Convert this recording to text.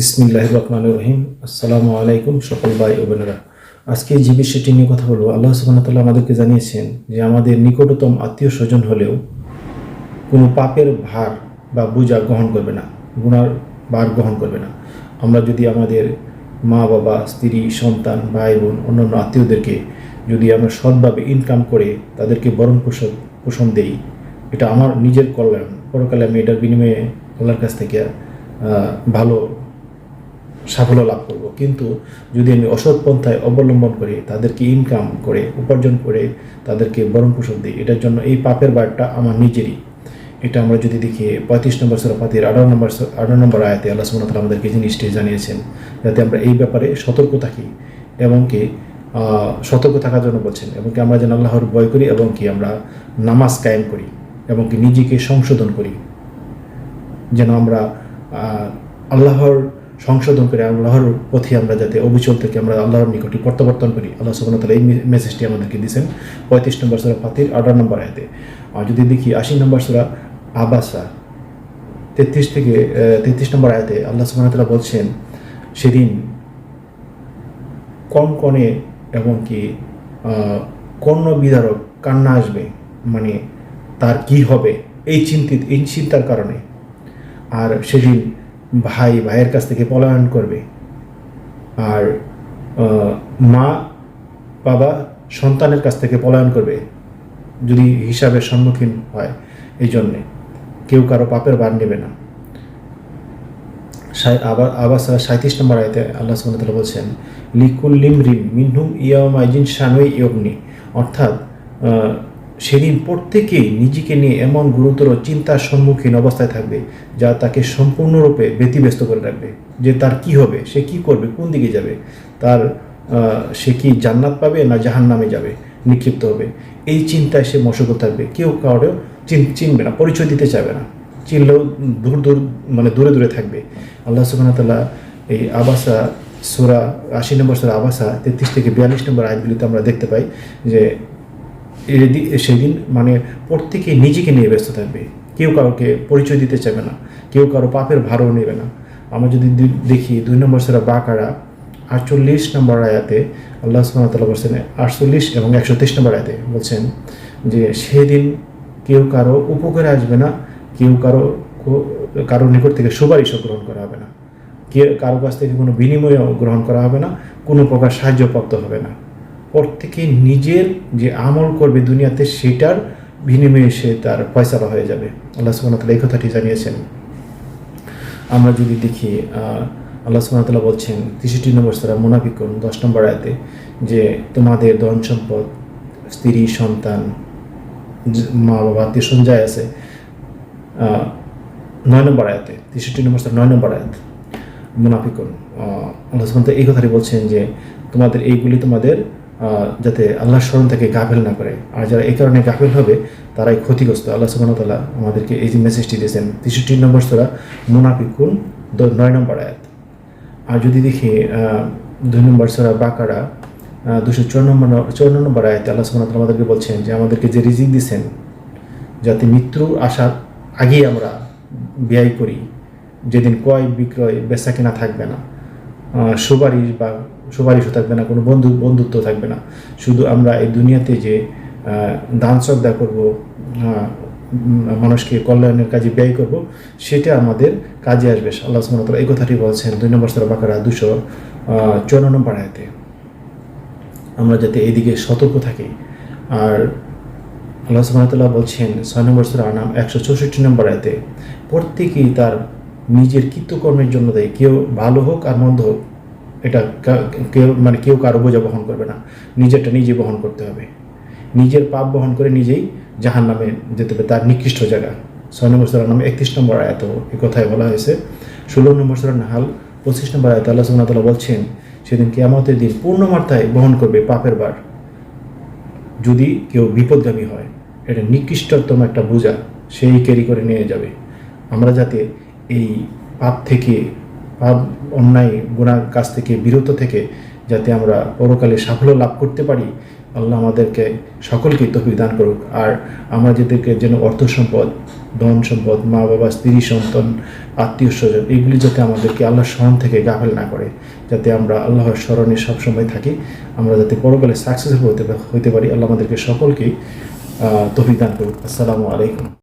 বিসমিল্লাহ রহমান রহিম। আসসালামু আলাইকুম সকল ভাই ও বোনেরা। আজকে যে বিষয়টি নিয়ে কথা বলব, আল্লাহ সুবাহ তাল্লাহ আমাদেরকে জানিয়েছেন যে আমাদের নিকটতম আত্মীয় স্বজন হলেও কোনো পাপের ভার বা বোঝা গ্রহণ করবে না গুণার ভার গ্রহণ করবে না। আমরা যদি আমাদের মা, বাবা, স্ত্রী, সন্তান, ভাই, বোন, অন্যান্য আত্মীয়দেরকে যদি আমরা সৎভাবে ইনকাম করে তাদেরকে বরণ পোষণ পোষণ দেই, এটা আমার নিজের কল্যাণ। পরকালে আমি এটার বিনিময়ে আল্লাহর কাছ থেকে ভালো সাফল্য লাভ করব। কিন্তু যদি আমি অসৎ পন্থায় অবলম্বন করে, তাদেরকে ইনকাম করে, উপার্জন করে, তাদেরকে বরণ পোষণ দিই, এটার জন্য এই পাপের বারটা আমার নিজেরই। এটা আমরা যদি দেখি, পঁয়ত্রিশ নম্বর সুরাপাতির আঠারো নম্বর আঠারো নম্বর আয়াতে আল্লাহ সুমন আমাদেরকে জিনিসটি জানিয়েছেন, যাতে আমরা এই ব্যাপারে সতর্ক থাকি এবং কি সতর্ক থাকার জন্য বলছেন এবং কি আমরা যেন আল্লাহর ভয় করি এবং কি আমরা নামাজ কায়েম করি এবং কি নিজেকে সংশোধন করি। যেন আমরা আল্লাহর সংশোধন করে আল্লাহর পথে আমরা যাতে অবিচল থেকে আমরা আল্লাহর নিকটে প্রত্যাবর্তন করি। আল্লাহ সুবহানাহু ওয়া তাআলা এই মেসেজটি আমাদেরকে দিয়েছেন। পঁয়ত্রিশ নম্বর সুরা ফাতির আঠারো নম্বর আয়াতে। আর যদি দেখি আশি নম্বর সুরা আবাসা তেত্রিশ থেকে তেত্রিশ নম্বর আয়াতে আল্লাহ সুবহানাহু ওয়া তাআলা বলছেন সেদিন কন কনে এবং কি আহ, কর্ণ বিদারক কান্না আসবে মানে তার কি হবে? এই চিন্তিত এই চিন্তার কারণে। আর সেদিন ভাই, ভাইয়ের কাছ থেকে পলায়ন করবে। আর মা, বাবা সন্তানের কাছ থেকে পলায়ন করবে, যদি হিসাবের সম্মুখীন হয় এই জন্যে কেউ কারও পাপের বার নেবে না। আবার আবার সাঁত্রিশ নম্বর আয়তে আল্লাহ তাআলা বলছেন লিকুল্লিম রিম মিনহুম ইয়ামাইজিন শানুই ইয়গনি অর্থাৎ সেদিন প্রত্যেকেই নিজেকে নিয়ে এমন গুরুতর চিন্তার সম্মুখীন অবস্থায় থাকবে, যা তাকে সম্পূর্ণরূপে ব্যতিব্যস্ত করে রাখবে। যে তার কি হবে, সে কি করবে, কোন দিকে যাবে, তার সে কি জান্নাত পাবে না জাহান্নামে যাবে, নিক্ষিপ্ত হবে। এই চিন্তায় সে মশগুল থাকবে। কেউ কারও চিন- চিনবে না, পরিচয় দিতে চাবে না। চিনলেও দূর দূর মানে দূরে দূরে থাকবে। আল্লাহ ওয়া এই আবাসা সুরা আশি নম্বর সুরা আবাসা তেত্রিশ থেকে বিয়াল্লিশ নম্বর আয়াতগুলিতে আমরা দেখতে পাই যে সেদিন মানে প্রত্যেকে নিজেকে নিয়ে ব্যস্ত থাকবে। কেউ কাউকে পরিচয় দিতে চাইবে না। কেউ কারও পাপের ভারও নেবে না। আমরা যদি দেখি দুই নম্বর সুরা বাকারা, আটচল্লিশ নম্বর আয়াতে আল্লাহ তাআলা বলছেন, আটচল্লিশ এবং একশো তেইশ নম্বর আয়াতে বলছেন যে, সেদিন কেউ কারও উপকারে আসবে না, কেউ কারও কারোর নিকট থেকে সুপারিশও গ্রহণ করা হবে না। কে কারও কাছ থেকে কোনো বিনিময়ও গ্রহণ করা হবে না, কোনো প্রকার সাহায্যপ্রাপ্ত হবে না। প্রত্যেকে নিজের যে আমল করবে দুনিয়াতে, সেটার বিনিময়ে সে তার ফয়সালা হয়ে যাবে। আল্লাহ ওয়া এই কথাটি জানিয়েছেন। আমরা যদি দেখি আল্লাহ সুবহানাহু বলছেন তেষট্টি নম্বর সারা মুনাফিকুন, দশ নম্বর আয়াতে যে তোমাদের ধন সম্পদ, স্ত্রী, সন্তান মা বাবা স্বজন যাই আছে নয় নম্বর আয়াতে, তেষট্টি নম্বর সারা নয় নম্বর আয়াত, মুনাফিকুন আল্লাহ সুবহানাহু এই কথাটি বলছেন যে তোমাদের, এইগুলি তোমাদের যাতে আল্লাহর স্মরণ থেকে গাফেল না করে। আর যারা এই কারণে গাফেল হবে, তারাই ক্ষতিগ্রস্ত। আল্লাহ সুবহানাহু তাআলা আমাদেরকে এই যে মেসেজটি দিয়েছেন, তেষট্টি নম্বর সোরা মুনাফিকুন নয় নম্বর আয়াত। আর যদি দেখি দুই নম্বর সোরা বাকারা দুশো নম্বর চুয়ান্ন নম্বর আয়াতে আল্লাহ তাআলা আমাদেরকে বলছেন যে, আমাদেরকে যে রিজিক দিয়েছেন, যাতে মৃত্যু আসার আগেই আমরা ব্যয় করি। যেদিন ক্রয় বিক্রয় বেচা কেনা থাকবে না। সুপারিশ বা সুপারিশও থাকবে না, কোনো বন্ধু, বন্ধুত্ব থাকবে না। শুধু আমরা এই দুনিয়াতে যে দান শ্রদ্ধা করব মানুষকে কল্যাণের কাজে ব্যয় করব, সেটা আমাদের কাজে আসবে। আল্লাহ ওয়া এই কথাটি বলছেন দুই নম্বর সূরা বাকারা দুশো চুয়ান্ন নম্বর আয়তে। আমরা যাতে এদিকে সতর্ক থাকি। আর আল্লাহ সুবাহতাল্লাহ বলছেন ছয় নম্বর সুরা আনাম একশো চৌষট্টি নম্বর আয়তে, প্রত্যেকেই তার নিজের কৃত্যকর্মের জন্য দেয়। কেউ ভালো হোক আর মন্দ হোক এটা কেউ মানে কেউ কারও বোঝা বহন করবে না। নিজেরটা নিজে বহন করতে হবে। নিজের পাপ বহন করে নিজেই জাহান নামে যেতে হবে, তার নিকৃষ্ট জায়গা। ছয় নম্বর সুরা নামে একত্রিশ নম্বর আয়াত এই কথায় বলা হয়েছে, ষোলো নম্বর সুরা নাহাল, পঁচিশ নম্বর আয়াত আল্লাহ সুবাহতাল্লাহ বলছেন, সেদিন কেয়ামতের দিন পূর্ণ মাত্রায় বহন করবে পাপের বার। যদি কেউ বিপদগামী হয়, এটা নিকৃষ্টতম একটা বোঝা, সেই ক্যারি করে নিয়ে যাবে। আমরা যাতে এই পাপ থেকে পাপ অন্যায় গুণার কাছ থেকে, বিরত থেকে যাতে আমরা পরকালে সাফল্য লাভ করতে পারি, আল্লাহ আমাদেরকে সকলকে তফিক দান করুক। আর আমরা যাদেরকে যেন অর্থ সম্পদ, ধন সম্পদ, মা বাবা, স্ত্রী সন্তান, আত্মীয় স্বজন, এগুলি যাতে আমাদেরকে আল্লাহর স্মরণ থেকে গাফেল না করে, যাতে আমরা আল্লাহর স্মরণে সবসময় থাকি, আমরা যাতে পরকালে সাকসেসফুল হতে হতে পারি, আল্লাহ আমাদেরকে সকলকেই তফিক দান করুক। আসসালামু আলাইকুম।